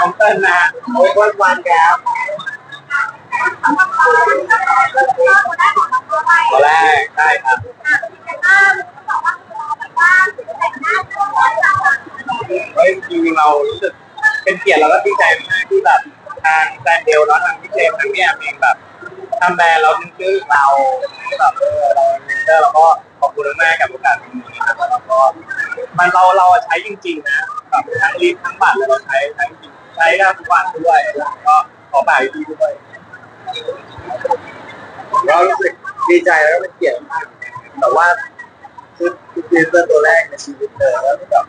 ของเติ้ลนะโอ้ยวันวันแกครับตัวแรกใช่ครับเฮ้ยจริงๆเรารู้สึกเป็นเกียรติแล้วก็ดีใจมากที่แบบทางแบรนเดลแล้วทางพี่เจมส์ทั้งเนี่ยเองแบบทำแบรนด์เรานึกถึงเราแบบเออเราเป็นเตอร์เราก็ขอบคุณมากกับโอกาสนี้แล้วก็มันเราเราใช้จริงๆนะ แบบทั้งลิฟต์ทั้งบัตรเราใช้ทั้งจริงใช้ได้ทุกวันด้วยแล้วก็ขอบ่ายดีด้วยเรารู้สึกดีใจแล้วก็เป็นเกียรติมากแต่ว่าคือคือเซนตอร์ตัวแรกในชีวิตเลยแล้วก็แบบ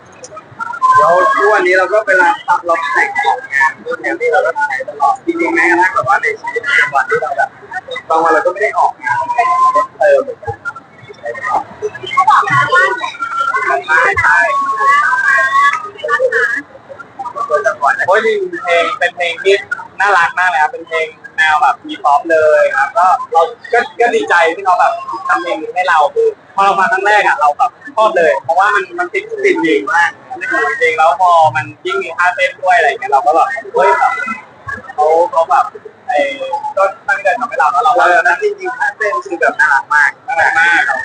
แล้วทุกวันนี้เราก็เวลาทำเราแต่งของงานพวกนี้ที่เราก็ใช้ตลอดจริงๆแม้กระทั่งแบบว่าในชีวิตประจำวันที่เราแบบบางวันเราก็ไม่ได้ออกง เลยครับเป็นเพลงแนวแบบมีป๊อปเลยครับก็เราก็ก็ดีใจที่เขาแบบทำเพลงนี้ให้เราคือพอเราฟังครั้งแรกอะเราแบบชอบเลย เพราะว่ามันมันติดติดจริงมากในหูจริงแล้วพอมันยิ่งมีท่าเต้นด้วยอะไรอย่างเงี้ยเราก็แบบเฮ้ยแบบเขาเขาแบบไอ้ก็ตั้งใจทำให้เราแล้วเราเราก็นั้นจริงๆท่าเต้นคือแบบน่ารักมากน่ารักมากครับ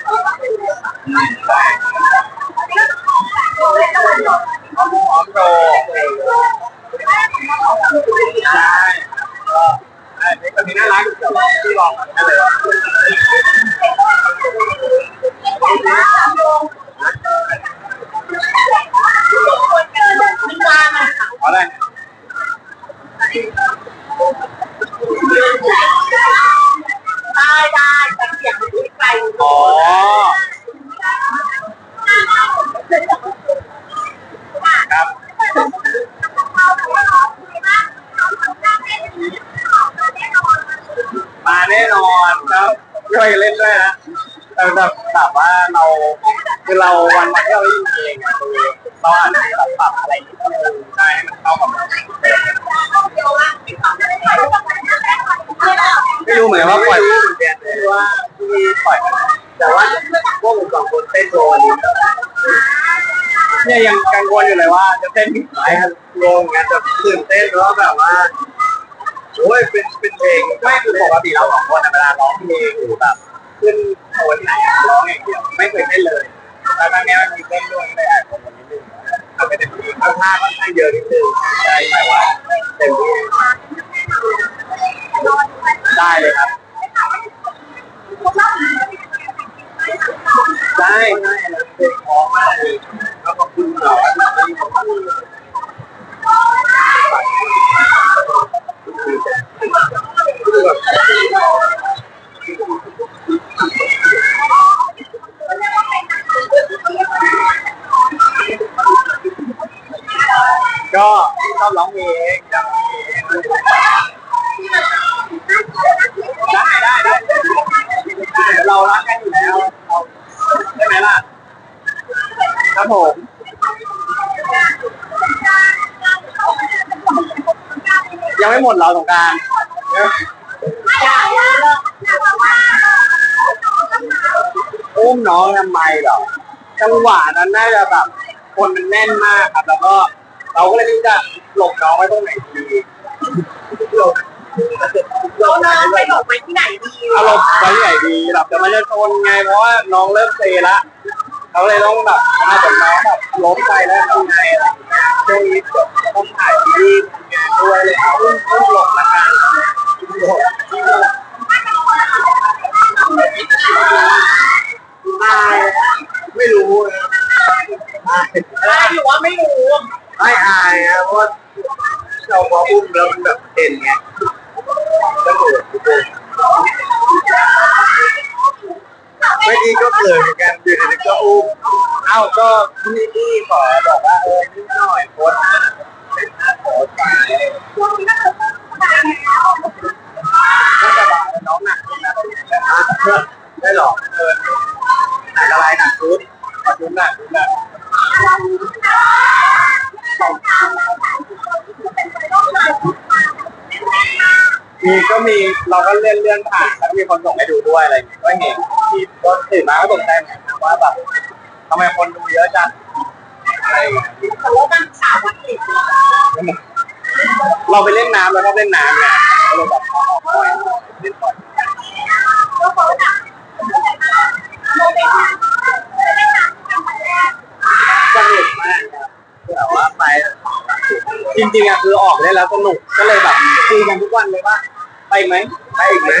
คือเราวันวันที่เราเล่นเองอะคือเราอาจจะแบบปรับอะไรนิดนึงใช่ให้มันเข้ากับเราไม่รู้เหมือนกันว่าปล่อยไม่รู้เหมือนกันว่าที่ปล่อยกันแต่ว่าพวกผมสองคนเต้นโชว์วันนี้เนี่ยยังกังวลอยู่เลยว่า จะเต้นผิดไหมไอ้ลงงานแบบตื่นเต้นเพราะแบบว่าโอ้ยเป็นเป็นเพลงไม่คือปกติเราสองคนเวลาร้องเพลงหรือแบบขึ้นโที่ไหนร้องอย่างเดียวไม่เคยเต้นเลย แล้วตอนนี้มันมีเพิ่มด้วยก็เลยอาจจะนิดนึงเอาไปเต็มที่ค่อนข้างค่อนข้างเยอะนิดนึงใช่แต่ว่าเต็มที่ได้เลย ร้องเพลงชอบร้องได้ได้ได้เดี๋ยวเรารักกันอยู่แล้วเราใช่ไหมล่ะครับผมยังไม่หมดเราสงกรารอุ้มน้องทำไมเหรอจังหวะนั้นน่าจะแบบคนมันแน่นมากครับ แล้วก็เราก็เลยไม่รู้จะ หลบน้องไว้ตรงไหนดีหลบหลเราบเดินไปหลบไปที่ไหนดีอารมณ์ไว้ที่ไหนดีหลับจะมาจะชนไงเพราะว่าน้องเริ่มเซละเขาเลยต้องแบบมาจากน้องแบบล้มไปแล้วทำไงอะไรอย่างเงี้ยช่วงนี้แบต้องถ่ายซีรีส์ทำงานด้วยเลยเอาอุ้มอุ้มหลบละกันหลบ อุ้มแล้วมันแบบเห็นไงก็เหมือนทุกคนเมื่อกี้ก็เกิดเหมือนกันอยู่ดีๆก็อุ้มเอ้าก็พี่พี่ขอบอกว่าเออนิดหน่อยโพสเป็นหน้าโพสไปช่วงนี้ก็คือตายแล้วไม่สบายน้องหนักนะอะได้หรอกเออหนักอะไรหนักชุดชุดหนักชุดหนัก มีก็มีเราก็เลื่อนเลื่อนผ่านแล้วก็มีคนส่งให้ดูด้วยอะไรอย่างเงี้ยก็เห็นที่ก็ตื่นมาก็ตกใจเหมือนกันว่าแบบทำไมคนดูเยอะจังอะไรอย่างเงี้ยแต่ว่ามันสาวมันติดเราไปเล่นน้ำแล้วก็เล่นน้ำไงก็เลยแบบเอาออกบ่อยเล่นบ่อยก็เขาหนักโมเมนต์นั้นไม่ได้หนักทำวันแรกสนุกมากแต่ว่าไปจริงๆอะคือออกเล่นแล้วสนุกก็เลยแบบคุยกันทุกวันเลยว่า ไปไหมไปอีกไหม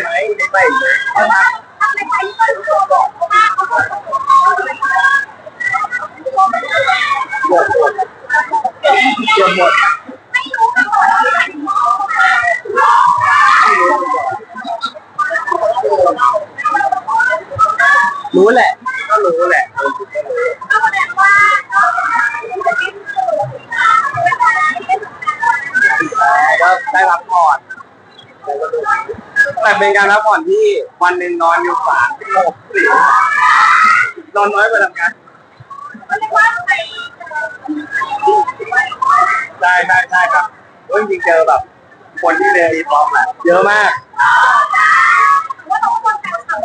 แต่เป็นการพักผ่อนที่วันหนึ่งนอนอยู่สามชั่วโมงสี่นอนน้อยกว่าทำงานก็เรียกว่าไปใช่ใช่ใช่ครับเพราะจริงๆเจอแบบ คนที่เรียนอีพอมอะเยอะมากว่าต้องคนแต่เขา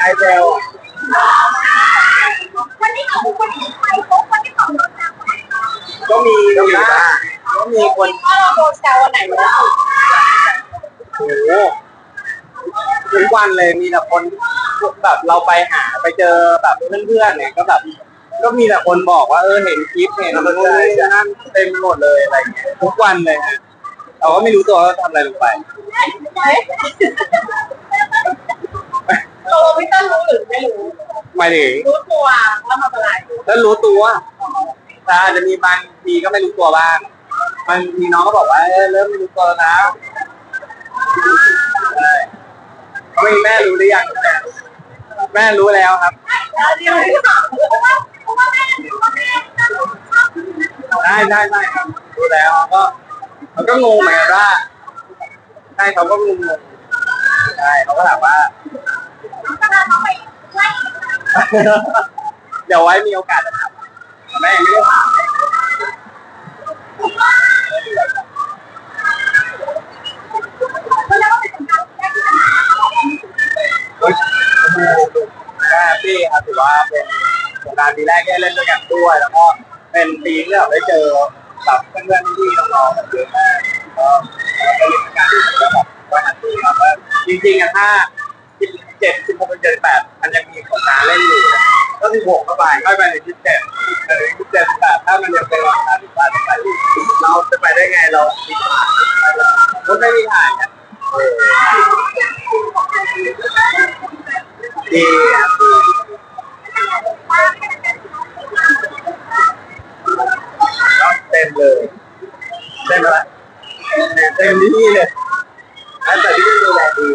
ไอเซลวันนี้เขาวันนี้ใครพบวันที่เขาโดนแซวก็มีก็มีมีบ้าบ้างงก็มีคนว่าเราโดนแซววันไหนมาแล้ว โอ้โหทุกวันเลยมีแต่คนแบบเราไปหาไปเจอแบบเพื่อนๆเนี่ยก็แบบก็มีแต่คนบอกว่าเออเห็นคลิปเห็นอะไรนั่นเต็มไปหมดเลยอะไรเงี้ยทุกวันเลยฮะแต่ว่าไม่รู้ตัวว่าทำอะไรลงไปตัวพี่ต้นรู้หรือไม่รู้หมายถึงรู้ตัวว่าทำอะไรแล้วรู้ตัวแต่อาจจะมีบางทีก็ไม่รู้ตัวบ้างบางทีน้องก็บอกว่าเออเริ่มไม่รู้ตัวแล้ว นะใช่ไม่แม่รู้หรือยัง แม่รู้แล้วครับเดี๋ยวดีเพราะว่าเพราะแม่เพราะว่าแม่ชอบได้ได้ได้ครับ รู้แล้วก็มันก็งงเหมือนกันว่าใช่เขาก็งงงใช่เขาก็ถามว่า เดี๋ยวไว้มีโอกาสจะถามแม่ยังไม่ได้ถาม ครับถือว่าเป็นสงกรารปีแรกที่ได้เล่นด้วยกันด้วย แล้วก็เป็นปีที่เราได้เจอแบบเพื่อนๆพี่น้องๆแบบเยอะมากก็ก็เล่นด้วยกันก็แบบก็แฮปปี้ครับว่าจริงๆอะถ้าสิบเจ็ดสิบหกเป็นเจ็ดแปดมันยังมีสงกรารเล่นอยู่นะก็สิบหกเข้าไปก็ไปในสิบเจ็ดหรือสิบเจ็ดสิบแปดถ้ามันยังเป็นวันที่สิบแปดสิบแปเราจะไปได้ไงเราคิดว่ไม่มีถ่ายกันดีอะก็เต็มเลย เต็มอะเต็มที่เลยแต่ที่ดูแลดี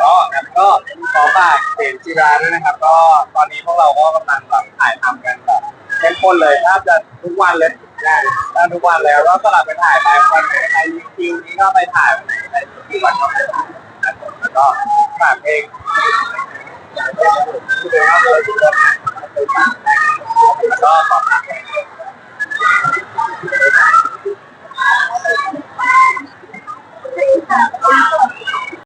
ก็ก็ขอฝากเพจจีราด้วยนะครับ ก็ตอนนี้พวกเราก็กำลังแบบถ่ายทำกันแบบเข้มข้นเลยถ้าจะทุกวันเลยได้ถ้าทุกวันแล้วก็สลับไปถ่ายไปวันไหนใครมีคิวนี้ก็ไปถ่ายวันไหนใครมีคิววันก็ไปถ่ายแล้วก็ฝากเพลง